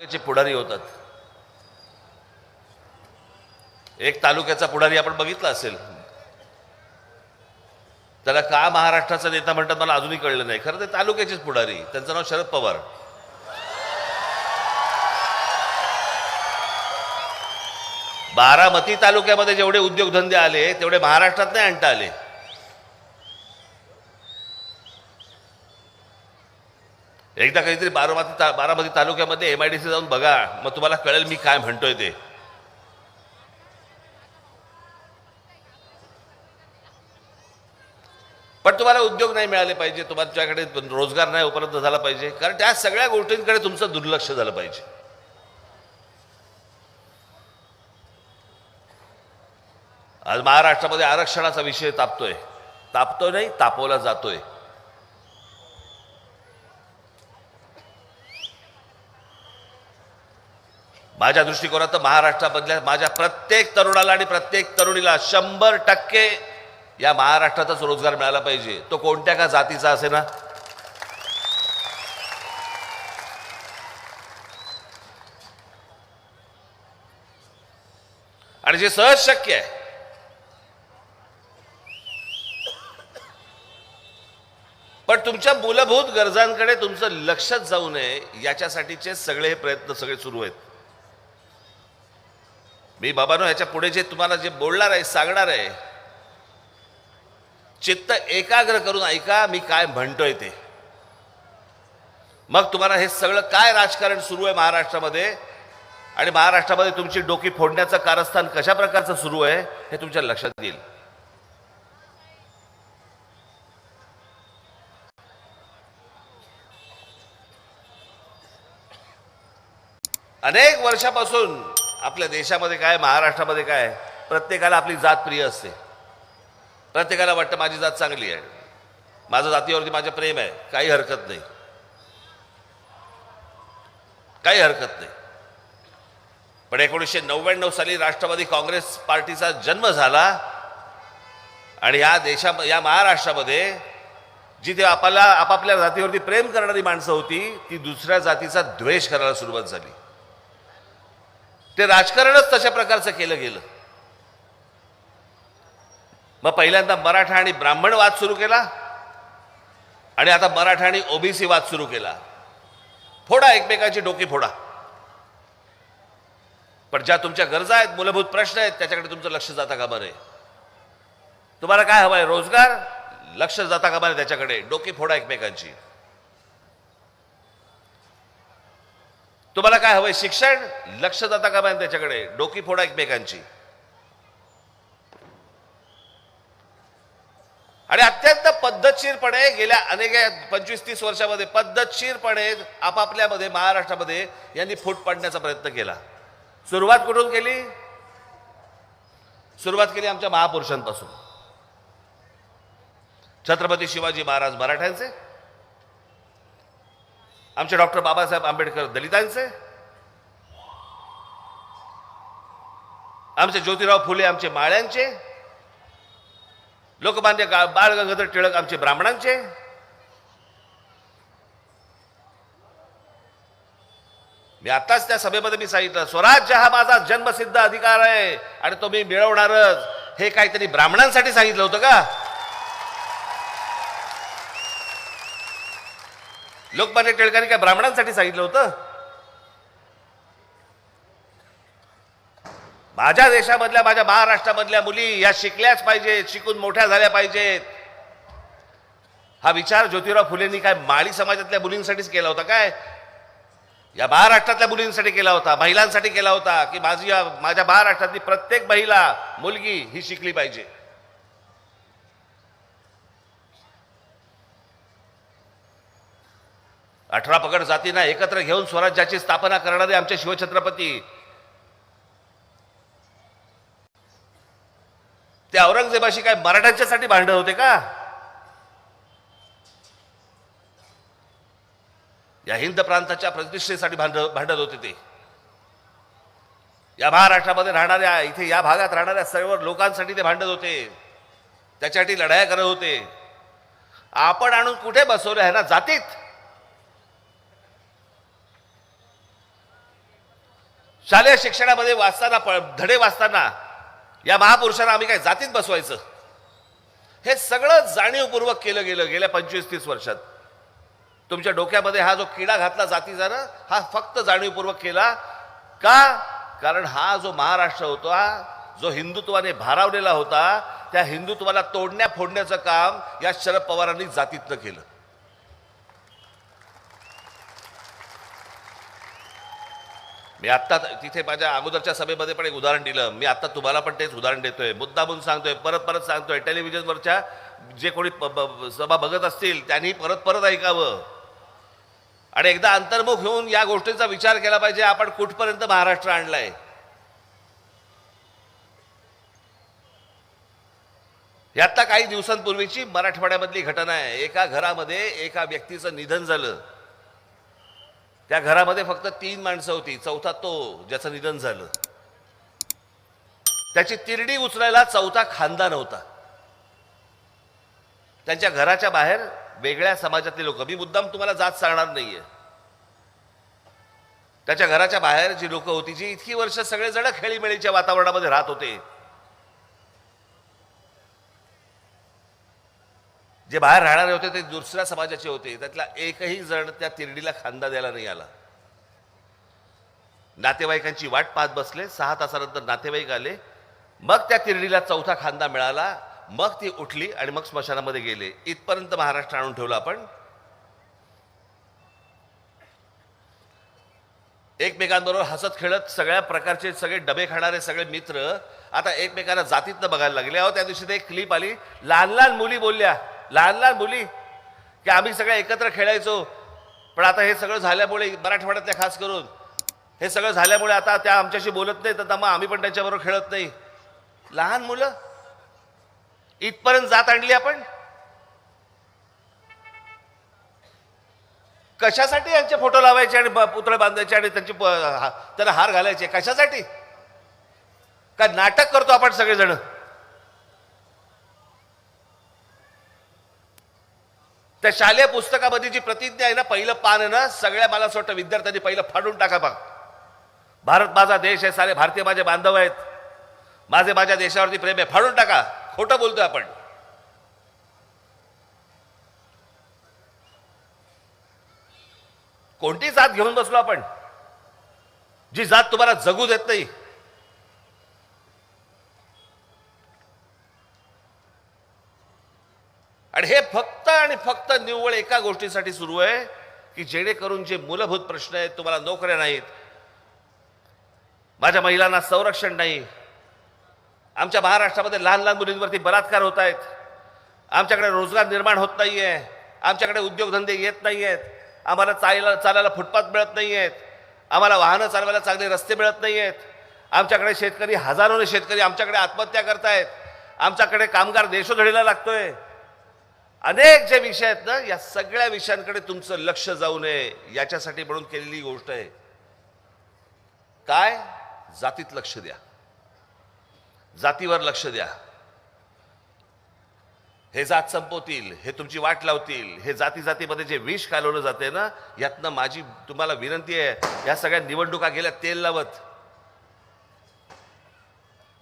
तालुक्याचे पुढारी होतात. एक तालुक्याचा पुढारी आपण बघितला असेल. त्याला का महाराष्ट्राचा नेता म्हणतात मला अजूनही कळलं नाही. खरं ते तालुक्याचेच पुढारी. त्यांचं नाव शरद पवार. बारामती तालुक्यामध्ये जेवढे उद्योगधंदे आले तेवढे महाराष्ट्रात नाही आणता आले. एकदा काहीतरी बारामती ता बारामती तालुक्यामध्ये एम आय डी सी जाऊन बघा. मग तुम्हाला कळेल मी काय म्हणतोय ते. पण तुम्हाला उद्योग नाही मिळाले पाहिजे. तुमच्याकडे रोजगार नाही उपलब्ध झाला पाहिजे. कारण त्या सगळ्या गोष्टींकडे तुमचं दुर्लक्ष झालं पाहिजे. आज महाराष्ट्रामध्ये आरक्षणाचा विषय तापतोय. तापतोय नाही तापवला जातोय. माझ्या दृष्टिकोनात तर महाराष्ट्रामधल्या माझ्या प्रत्येक तरुणाला आणि प्रत्येक तरुणीला शंभर टक्के या महाराष्ट्रातच रोजगार मिळाला पाहिजे. तो कोणत्या का जातीचा असे ना आणि जे सहज शक्य आहे पण तुमच्या मूलभूत गरजांकडे तुमचं लक्षच जाऊ नये याच्यासाठीचे सगळे प्रयत्न सगळे सुरू आहेत. मी बाबानो ह्याच्या पुढे जे तुम्हाला जे बोलणार आहे सांगणार आहे चित्त एकाग्र करून ऐका मी काय म्हणतोय ते. मग तुम्हाला हे सगळं काय राजकारण सुरू आहे महाराष्ट्रामध्ये? आणि महाराष्ट्रामध्ये तुमची डोकी फोडण्याचं कारस्थान कशा प्रकारचं सुरू आहे हे तुमच्या लक्षात येईल. अनेक वर्षापासून आपल्या देशामध्ये काय महाराष्ट्रामध्ये काय प्रत्येकाला आपली जात प्रिय असते. प्रत्येकाला वाटतं माझी जात चांगली आहे. माझं जातीवरती माझं प्रेम आहे. काही हरकत नाही. काही हरकत नाही. पण एकोणीसशे नव्याण्णव साली राष्ट्रवादी काँग्रेस पार्टीचा जन्म झाला आणि या देशा या महाराष्ट्रामध्ये जिथे आपल्याला आपापल्या जातीवरती प्रेम करणारी माणसं होती ती दुसऱ्या जातीचा द्वेष करायला सुरुवात झाली. ते राजकारणच तशा प्रकारचं केलं गेलं. मग पहिल्यांदा मराठा आणि ब्राह्मण वाद सुरू केला आणि आता मराठा आणि ओबीसी वाद सुरू केला. फोडा एकमेकांची डोकी फोडा. पण ज्या तुमच्या गरजा आहेत मूलभूत प्रश्न आहेत त्याच्याकडे तुमचं लक्ष जाता का नये. तुम्हाला काय हवं आहे रोजगार? लक्ष जाता का बरं त्याच्याकडे. डोकी फोडा एकमेकांची. तुम्हाला काय हवंय शिक्षण? लक्ष जाता का नये त्याच्याकडे. डोकी फोडा एकमेकांची. आणि अत्यंत पद्धतशीरपणे गेल्या अनेक पंचवीस तीस वर्षामध्ये पद्धतशीरपणे आपापल्यामध्ये महाराष्ट्रामध्ये यांनी फूट पाडण्याचा प्रयत्न केला. सुरुवात कुठून केली? सुरुवात केली आमच्या महापुरुषांपासून. छत्रपती शिवाजी महाराज मराठ्यांचे. आमचे डॉक्टर बाबासाहेब आंबेडकर दलितांचे. आमचे ज्योतिराव फुले आमचे माळ्यांचे. लोकमान्य बाळ गंगाधर टिळक आमचे ब्राह्मणांचे. मी आताच त्या सभेमध्ये मी सांगितलं स्वराज्य हा माझा जन्मसिद्ध अधिकार आहे आणि तो मी मिळवणारच. हे काहीतरी ब्राह्मणांसाठी सांगितलं होतं का? लोकमान्य टिळकांनी काय ब्राह्मणांसाठी सांगितलं होतं? माझ्या देशामधल्या माझ्या महाराष्ट्रामधल्या मुली या शिकल्याच पाहिजेत शिकून मोठ्या झाल्या पाहिजेत. हा विचार ज्योतिराव फुलेंनी काय माळी समाजातल्या मुलींसाठीच केला होता काय? या महाराष्ट्रातल्या मुलींसाठी केला होता महिलांसाठी केला होता की माझी माझ्या महाराष्ट्रातली प्रत्येक महिला मुलगी ही शिकली पाहिजे. अठरा पगड जातींना एकत्र घेऊन स्वराज्याची स्थापना करणारे आमचे शिवछत्रपती. ते औरंगजेबाशी काय मराठ्यांच्यासाठी भांडत होते का? या हिंद प्रांताच्या प्रतिष्ठेसाठी भांड भांडत होते ते. या महाराष्ट्रामध्ये राहणाऱ्या इथे या भागात राहणाऱ्या सर्व लोकांसाठी ते भांडत होते. त्याच्यासाठी लढाया करत होते. आपण आणून कुठे बसवले आहे ना जातीत? शालेय शिक्षणामध्ये वाचताना प- धडे वाचताना या महापुरुषांना आम्ही काय जातीत बसवायचं? हे सगळं जाणीवपूर्वक केलं गेलं गेल्या पंचवीस तीस वर्षात. तुमच्या डोक्यामध्ये हा जो किडा घातला जातीचा ना हा फक्त जाणीवपूर्वक केला. का? कारण हा जो महाराष्ट्र होता जो हिंदुत्वाने भारावलेला होता त्या हिंदुत्वाला तोडण्या फोडण्याचं काम या शरद पवारांनी जातीतनं केलं. मी आत्ता तिथे माझ्या अगोदरच्या सभेमध्ये पण एक उदाहरण दिलं. मी आत्ता तुम्हाला पण तेच उदाहरण देतोय. मुद्दामून सांगतोय परत परत सांगतोय. टेलिव्हिजनवरच्या जे कोणी प- ब- सभा बघत असतील त्यांनी परत परत ऐकावं. आणि एकदा अंतर्मुख होऊन या गोष्टींचा विचार केला पाहिजे. आपण कुठपर्यंत महाराष्ट्र आणलाय? यातला आत्ता काही दिवसांपूर्वीची मराठवाड्यामधली घटना आहे. एका घरामध्ये एका व्यक्तीचं निधन झालं. त्या घरामध्ये फक्त तीन माणसं होती. चौथा तो ज्याचं निधन झालं. त्याची तिरडी उचलायला चौथा खांदा नव्हता त्यांच्या घराच्या बाहेर वेगळ्या समाजातले लोक. मी मुद्दाम तुम्हाला जात सांगणार नाहीये. त्याच्या घराच्या बाहेर जी लोक होती जी इतकी वर्ष सगळेजण खेळीमेळीच्या वातावरणामध्ये राहत होते जे बाहेर राहणारे होते ते दुसऱ्या समाजाचे होते. त्यातला एकही जण त्या तिरडीला खांदा द्यायला नाही आला. नातेवाईकांची वाट पाहत बसले. सहा तासानंतर नातेवाईक आले. मग त्या तिरडीला चौथा खांदा मिळाला. मग ती उठली आणि मग स्मशानामध्ये गेले. इथपर्यंत महाराष्ट्र आणून ठेवलं आपण. एकमेकांबरोबर हसत खेळत सगळ्या प्रकारचे सगळे डबे खाणारे सगळे मित्र आता एकमेकांना जातीतनं बघायला लागले. अहो त्या दिवशी ते एक क्लिप आली. लहान लहान मुली बोलल्या. लहान लहान मुली की आम्ही सगळे एकत्र खेळायचो. पण आता हे सगळं झाल्यामुळे मराठवाड्यातल्या खास करून हे सगळं झाल्यामुळे आता त्या आमच्याशी बोलत नाही तर मग आम्ही पण त्यांच्याबरोबर खेळत नाही. लहान मुलं? इथपर्यंत जात आणली आपण? कशासाठी यांचे फोटो लावायचे आणि पुतळे बांधायचे आणि त्यांचे त्यांना हार घालायचे? कशासाठी? का नाटक करतो आपण सगळेजण? त्या शालेय पुस्तकामध्ये जी प्रतिज्ञा आहे ना पहिलं पान ना सगळ्या मला असं वाटतं विद्यार्थ्यांनी पहिलं फाडून टाका बघ भारत माझा देश आहे सारे भारतीय माझे बांधव आहेत. माझे माझ्या देशावरती प्रेम आहे फाडून टाका. खोटं बोलतोय आपण. कोणती जात घेऊन बसलो आपण? जी जात तुम्हाला जगू देत नाही. आणि हे फक्त आणि फक्त निव्वळ एका गोष्टीसाठी सुरू आहे की जेणेकरून जे मूलभूत प्रश्न आहेत तुम्हाला नोकऱ्या नाहीत माझ्या महिलांना संरक्षण नाही आमच्या महाराष्ट्रामध्ये लहान लहान मुलींवरती बलात्कार होत आहेत आमच्याकडे रोजगार निर्माण होत नाही आहे आमच्याकडे उद्योगधंदे येत नाही आहेत आम्हाला चालायला चालायला फुटपाथ मिळत नाही आहेत आम्हाला वाहनं चालवायला चांगले रस्ते मिळत नाही आहेत आमच्याकडे शेतकरी हजारोने शेतकरी आमच्याकडे आत्महत्या करतायत आमच्याकडे कामगार देशोधडीला लागतोय अनेक जे विषय आहेत ना या सगळ्या विषयांकडे तुमचं लक्ष जाऊ नये याच्यासाठी म्हणून केलेली गोष्ट आहे. काय? जातीत लक्ष द्या. जातीवर लक्ष द्या. हे जात संपवतील हे तुमची वाट लावतील हे जाती जातीमध्ये जे विष कालवलं जाते ना यातनं माझी तुम्हाला विनंती आहे या सगळ्या निवडणुका गेल्या तेल लावत.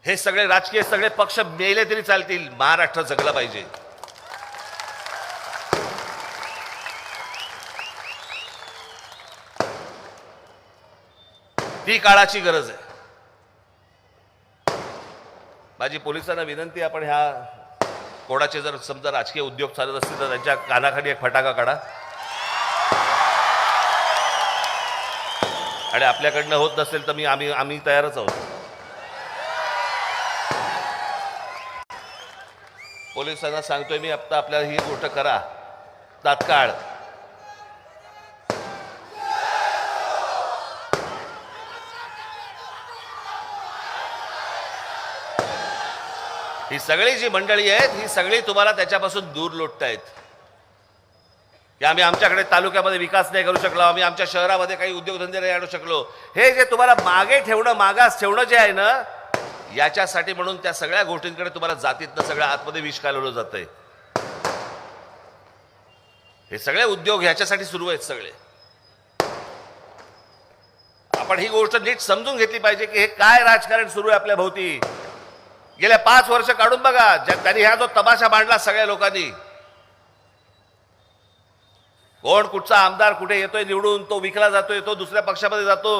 हे सगळे राजकीय सगळे पक्ष मेले तरी चालतील महाराष्ट्र जगला पाहिजे. ती काळाची गरज आहे. माझी पोलिसांना विनंती आपण ह्या कोणाचे जर समजा राजकीय उद्योग चालत असतील तर त्यांच्या कानाखाली एक फटाका काढा. आणि आपल्याकडनं होत नसेल तर मी आम्ही आम्ही तयारच आहोत. पोलिसांना सांगतोय मी आता आपल्याला ही गोष्ट करा. तात्काळ. ही सगळी जी मंडळी आहेत ही सगळी तुम्हाला त्याच्यापासून दूर लोटतायत. की आम्ही आमच्याकडे तालुक्यामध्ये विकास नाही करू शकलो आम्ही आमच्या शहरामध्ये काही उद्योगधंदे नाही आणू शकलो. हे जे तुम्हाला मागे ठेवणं मागास ठेवणं जे आहे ना याच्यासाठी म्हणून त्या सगळ्या गोष्टींकडे तुम्हाला जातीतनं सगळ्या आतमध्ये विष कालवलं जातंय. हे सगळे उद्योग ह्याच्यासाठी सुरू आहेत सगळे. आपण ही गोष्ट नीट समजून घेतली पाहिजे की हे काय राजकारण सुरू आहे आपल्या भोवती. गेल्या पाच वर्ष काढून बघा त्यांनी ह्या जो तमाशा मांडला सगळ्या लोकांनी. कोण कुठचा आमदार कुठे येतोय निवडून तो विकला जातोय तो दुसऱ्या पक्षामध्ये जातो.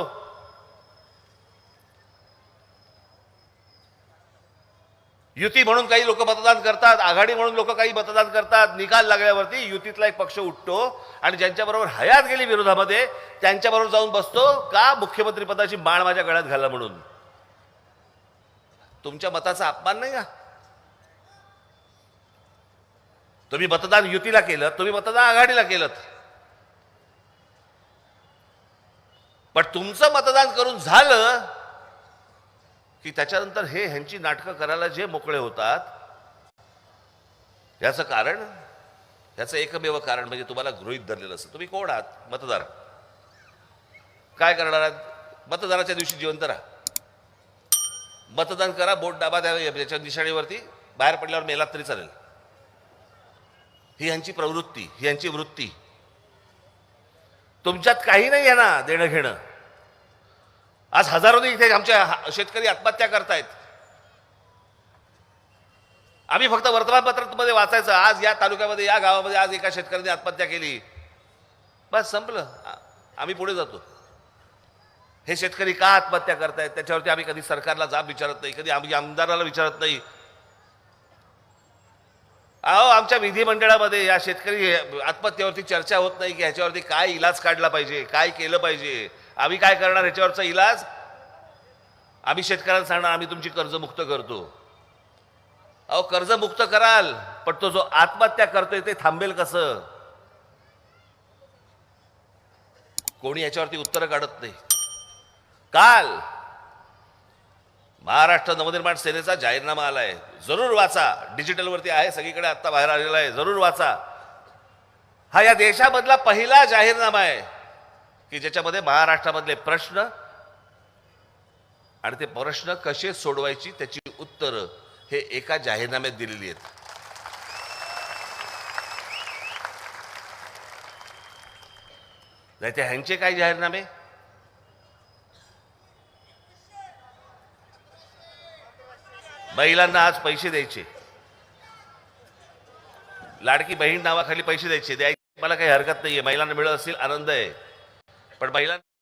युती म्हणून काही लोक मतदान करतात आघाडी म्हणून लोक काही मतदान करतात. निकाल लागल्यावरती युतीतला एक पक्ष उठतो आणि ज्यांच्याबरोबर हयात गेली विरोधामध्ये त्यांच्याबरोबर जाऊन बसतो का मुख्यमंत्री पदाची माळ माझ्या गळ्यात घाला म्हणून? तुमच्या मताचा अपमान नाही का? तुम्ही मतदान युतीला केलं तुम्ही मतदान आघाडीला केलं. पण तुमचं मतदान करून झालं की त्याच्यानंतर हे ह्यांची नाटकं करायला जे मोकळे होतात याचं कारण याचं एकमेव कारण म्हणजे तुम्हाला गृहित धरलेलं असतं. तुम्ही कोण आहात? मतदार. काय करणार आहात? मतदाराच्या दिवशी जिवंत राहा. मतदान करा बोट डाबा द्या याच्या निशाणीवरती बाहेर पडल्यावर मेलात तरी चालेल. ही यांची प्रवृत्ती ही यांची वृत्ती. तुमच्यात काही नाही आहे ना देणं घेणं. आज हजारोनी इथे आमच्या शेतकरी आत्महत्या करतायत. आम्ही फक्त वर्तमानपत्रांमध्ये वाचायचं आज या तालुक्यामध्ये या गावामध्ये आज एका शेतकऱ्याने आत्महत्या केली. बस संपलं. आम्ही पुढे जातो. हे शेतकरी का आत्महत्या करतायत? त्याच्यावरती आम्ही कधी सरकारला जाब विचारत नाही कधी आम्ही आमदाराला विचारत नाही. अहो आमच्या विधिमंडळामध्ये या शेतकरी आत्महत्येवरती चर्चा होत नाही की ह्याच्यावरती काय इलाज काढला पाहिजे काय केलं पाहिजे? आम्ही काय करणार ह्याच्यावरचा इलाज? आम्ही शेतकऱ्यांना सांगणार आम्ही तुमची कर्जमुक्त करतो. अहो कर्जमुक्त कराल पण तो जो आत्महत्या करतोय ते थांबेल कसं? कोणी याच्यावरती उत्तरं काढत नाही. काल महाराष्ट्र नवनिर्माण सेनेचा जाहीरनामा आलाय. जरूर वाचा. डिजिटलवरती आहे सगळीकडे आता बाहेर आलेला आहे. जरूर वाचा. हा या देशामधला पहिला जाहीरनामा आहे की ज्याच्यामध्ये महाराष्ट्रामधले प्रश्न आणि ते प्रश्न कसे सोडवायची त्याची उत्तरं हे एका जाहीरनाम्यात दिलेली आहेत. नाही ते ह्यांचे काय जाहीरनामे? महिलांना आज पैसे द्यायचे. लाडकी बहीण नावाखाली पैसे द्यायचे. द्यायचे मला काही हरकत नाहीये. महिलांना मिळत असेल आनंद आहे. पण महिलांना